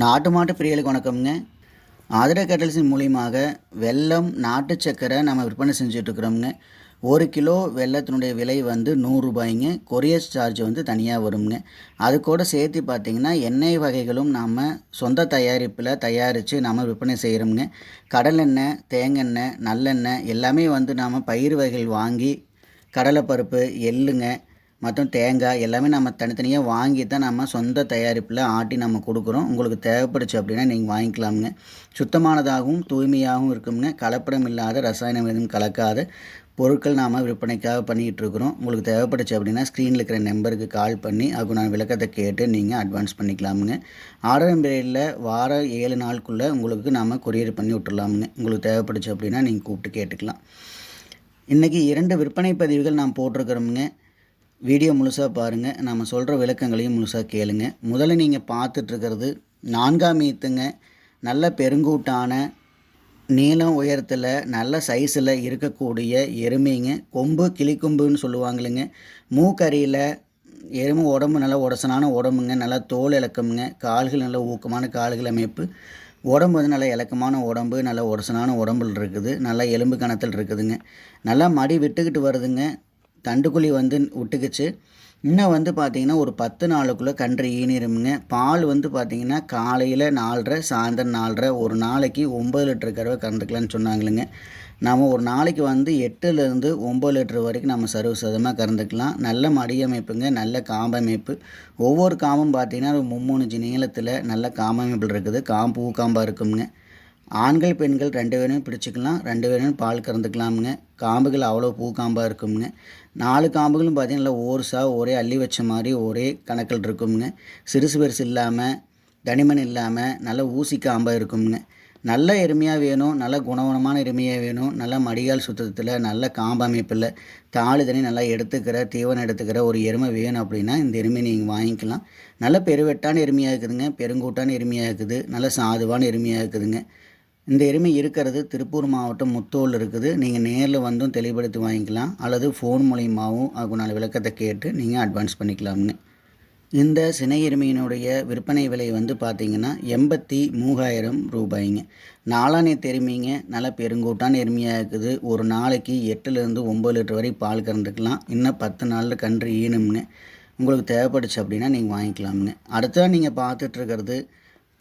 நாட்டு மாட்டு பிரியலுக்கு வணக்கம்ங்க. ஆதிர கேட்டல்ஸின் மூலியமாக வெல்லம் நாட்டு சக்கரை நம்ம விற்பனை செஞ்சுட்ருக்குறோம்ங்க. ஒரு கிலோ வெள்ளத்தினுடைய விலை வந்து நூறுரூபாய்ங்க கொரியர் சார்ஜ் வந்து தனியாக வருங்க அது கூட சேர்த்து பார்த்திங்கன்னா எண்ணெய் வகைகளும் நாம் சொந்த தயாரிப்பில் தயாரித்து நாம் விற்பனை செய்கிறோம்ங்க கடலெண்ணெய் தேங்கெண்ணெய் நல்லெண்ணெய் எல்லாமே வந்து நாம் பயிர் வகைகள் வாங்கி கடலைப்பருப்பு எள்ளுங்க மற்றும் தேங்காய் எல்லாமே நம்ம தனித்தனியாக வாங்கி தான் நம்ம சொந்த தயாரிப்பில் ஆட்டி நம்ம கொடுக்குறோம். உங்களுக்கு தேவைப்படுச்சு அப்படின்னா நீங்கள் வாங்கிக்கலாமுங்க. சுத்தமானதாகவும் தூய்மையாகவும் இருக்குங்க கலப்படம் இல்லாத ரசாயனம் எதுவும் கலக்காத பொருட்கள் நாம் விற்பனைக்காக பண்ணிகிட்டு இருக்கிறோம். உங்களுக்கு தேவைப்படுச்சு அப்படின்னா ஸ்க்ரீனில் இருக்கிற நம்பருக்கு கால் பண்ணி அதுக்கு நான் விளக்கத்தை கேட்டு நீங்கள் அட்வான்ஸ் பண்ணிக்கலாமுங்க. ஆர்டர் முறையில் வார ஏழு நாளுக்குள்ளே உங்களுக்கு நாம் கொரியர் பண்ணி விட்டுடலாமுங்க உங்களுக்கு தேவைப்படுச்சு அப்படின்னா நீங்கள் கூப்பிட்டு கேட்டுக்கலாம். இன்றைக்கி இரண்டு விற்பனை பதிவுகள் நான் போட்டிருக்கிறோமுங்க. வீடியோ முழுசாக பாருங்கள் நம்ம சொல்கிற விளக்கங்களையும் முழுசாக கேளுங்க. முதல்ல நீங்கள் பார்த்துட்ருக்கிறது நான்காம் ஈத்துங்க. நல்ல பெருங்கூட்டான நீளம் உயரத்தில் நல்ல சைஸில் இருக்கக்கூடிய எருமைங்க. கொம்பு கிளிக்கொம்புன்னு சொல்லுவாங்களுங்க. மூக்கரியில் எருமை உடம்பு நல்லா உடசனான உடம்புங்க. நல்லா தோல் இலக்கமுங்க. கால்கள் நல்ல ஊக்கமான கால்கள் அமைப்பு. உடம்பு வந்து நல்ல இலக்கமான உடம்பு நல்ல உடசனான உடம்புல இருக்குது. நல்லா எலும்பு கணத்தில் இருக்குதுங்க. நல்லா மடி விட்டுக்கிட்டு வருதுங்க. தண்டுக்குழி வந்து விட்டுக்குச்சு இன்னும் வந்து பார்த்திங்கன்னா ஒரு பத்து நாளுக்குள்ளே கன்று ஈனிருமுங்க. பால் வந்து பார்த்திங்கன்னா காலையில் நாலரை சாயந்தரம் நாலரை ஒரு நாளைக்கு ஒம்பது லிட்டர் கறவை கறந்துக்கலான்னு சொன்னாங்களுங்க. நம்ம ஒரு நாளைக்கு வந்து எட்டுலேருந்து ஒம்பது லிட்டர் வரைக்கும் நம்ம சர்வ சதமாக கறந்துக்கலாம். நல்ல மடியமைப்புங்க நல்ல காம்பமைப்பு ஒவ்வொரு காம்பும் பார்த்திங்கன்னா ஒரு மும்மூணு நீளத்தில் நல்ல காம்பமைப்பில் இருக்குது. காம்பு காம்பாக இருக்குங்க ஆண்கள் பெண்கள் ரெண்டு பேரும் பிடிச்சிக்கலாம் ரெண்டு பேரும் பால் கறந்துக்கலாமுங்க. காம்புகள் அவ்வளோ பூ காம்பாக இருக்கும்ங்க. நாலு காம்புகளும் பார்த்திங்கன்னா ஓர்ஸாக ஒரே அள்ளி வச்ச மாதிரி ஒரே கணக்கில் இருக்கும்ங்க. சிறுசு பெருசு இல்லாமல் தனிமன் இல்லாமல் நல்ல ஊசி காம்பாக இருக்கும்ங்க. நல்ல எருமையாக வேணும் நல்ல குணவனமான எருமையாக வேணும் நல்ல மடிகால் சுத்தத்தில் நல்ல காம்பமைப்பில் தாலு தனி நல்லா எடுத்துக்கிற தீவனம் எடுத்துக்கிற ஒரு எருமை வேணும் அப்படின்னா இந்த எருமை நீங்கள் வாங்கிக்கலாம். நல்ல பெருவெட்டான எருமையாக இருக்குதுங்க பெருங்கூட்டான எருமையாக இருக்குது நல்ல சாதுவான எருமையாக இருக்குதுங்க. இந்த எருமை இருக்கிறது திருப்பூர் மாவட்டம் முத்தோல் இருக்குது. நீங்கள் நேரில் வந்தும் தெளிவுபடுத்தி வாங்கிக்கலாம். அல்லது ஃபோன் மூலியமாகவும் நாலு விளக்கத்தை கேட்டு நீங்கள் அட்வான்ஸ் பண்ணிக்கலாம்னு. இந்த சினை எருமையினுடைய விற்பனை விலை வந்து பார்த்திங்கன்னா எண்பத்தி மூவாயிரம் ரூபாய்ங்க. நாளானே எருமைங்க நல்ல பெருங்கூட்டான எருமையாக இருக்குது. ஒரு நாளைக்கு எட்டுலேருந்து ஒம்பது லிட்டர் வரை பால் கறந்துக்கலாம். இன்னும் பத்து நாளில் கன்று ஈனும்னு. உங்களுக்கு தேவைப்படுச்சு அப்படின்னா நீங்கள் வாங்கிக்கலாம்னு. அடுத்ததாக நீங்கள் பார்த்துட்ருக்கிறது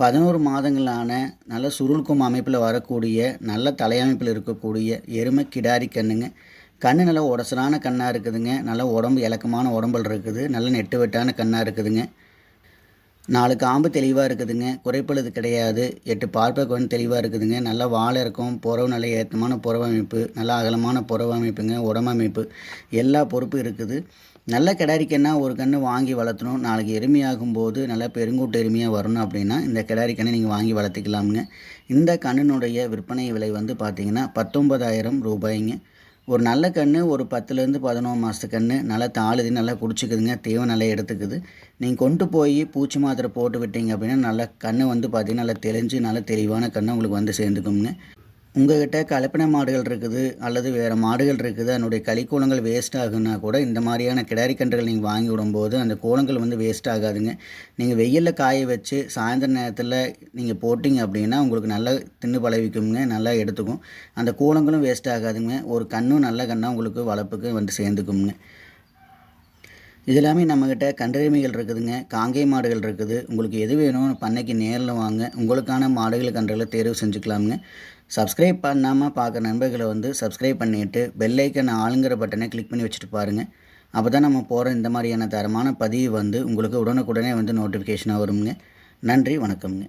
பதினோரு மாதங்களான நல்ல சுருள்கும் அமைப்பில் வரக்கூடிய நல்ல தலையமைப்பில் இருக்கக்கூடிய எருமை கிடாரி கண்ணுங்க. கண் நல்லா உடசலான கண்ணாக இருக்குதுங்க. நல்ல உடம்பு இலக்கமான உடம்புல இருக்குது. நல்ல நெட்டு வெட்டான கண்ணாக இருக்குதுங்க. நாலு காம்பு தெளிவாக இருக்குதுங்க. குறைப்பழுது கிடையாது. எட்டு பார்ப்பை வந்து தெளிவாக இருக்குதுங்க. நல்லா வாழை இருக்கும். புறவு நல்ல ஏற்றமான புறவு அமைப்பு நல்லா அகலமான புறவு அமைப்புங்க உடம்பமைப்பு எல்லா பொறுப்பும் இருக்குது. நல்ல கிடாரிக்கன்னா ஒரு கன்று வாங்கி வளர்த்தணும். நாளைக்கு எருமையாகும் போது நல்லா பெருங்கூட்டு எருமையாக வரணும் அப்படின்னா இந்த கிடாரிக்கண்ணை நீங்கள் வாங்கி வளர்த்துக்கலாமுங்க. இந்த கண்ணினுடைய விற்பனை விலை வந்து பார்த்திங்கன்னா பத்தொன்பதாயிரம் ரூபாய்ங்க. ஒரு நல்ல கன்று ஒரு பத்துலேருந்து பதினோரு மாதத்து கன்று நல்லா தாளுது நல்லா குடிச்சிக்குதுங்க தேவை நல்லா எடுத்துக்குது. நீங்கள் கொண்டு போய் பூச்சி மாத்திரை போட்டு விட்டீங்க அப்படின்னா நல்லா கன்று வந்து பார்த்திங்கன்னா நல்லா தெளிஞ்சு நல்லா தெளிவான கன்று உங்களுக்கு வந்து சேர்ந்துக்குங்க உங்கள்கிட்ட கலப்பின மாடுகள் இருக்குது அல்லது வேறு மாடுகள் இருக்குது அதனுடைய களிக்கூலங்கள் வேஸ்ட் ஆகுன்னா கூட இந்த மாதிரியான கிடாரி கன்றுகள் நீங்கள் வாங்கி விடும்போது அந்த கூலங்கள் வந்து வேஸ்ட் ஆகாதுங்க. நீங்கள் வெயிலில் காய வச்சு சாயந்தர நேரத்தில் நீங்கள் போட்டிங்க அப்படின்னா உங்களுக்கு நல்லா தின்னு பழவிக்குங்க நல்லா எடுத்துக்கும். அந்த கூலங்களும் வேஸ்ட் ஆகாதுங்க. ஒரு கண்ணும் நல்ல கண்ணாக உங்களுக்கு வளர்ப்புக்கு வந்து சேர்ந்துக்குங்க இது எல்லாமே நம்மக்கிட்ட கன்றெருமைகள் இருக்குதுங்க. காங்கை மாடுகள் இருக்குது. உங்களுக்கு எது வேணும் பண்ணைக்கு நேரில் வாங்க. உங்களுக்கான மாடுகள் கன்றுகளை தேர்வு செஞ்சுக்கலாமுங்க. சப்ஸ்கிரைப் பண்ணாமல் பார்க்குற நண்பர்களை வந்து சப்ஸ்கிரைப் பண்ணிவிட்டு பெல்லைக்கன் ஆளுங்கிற பட்டனை கிளிக் பண்ணி வச்சுட்டு பாருங்கள் அப்போ தான் நம்ம போகிற இந்த மாதிரியான தரமான பதிவு வந்து உங்களுக்கு உடனுக்குடனே வந்து நோட்டிஃபிகேஷனாக வருங்க நன்றி வணக்கம்ங்க.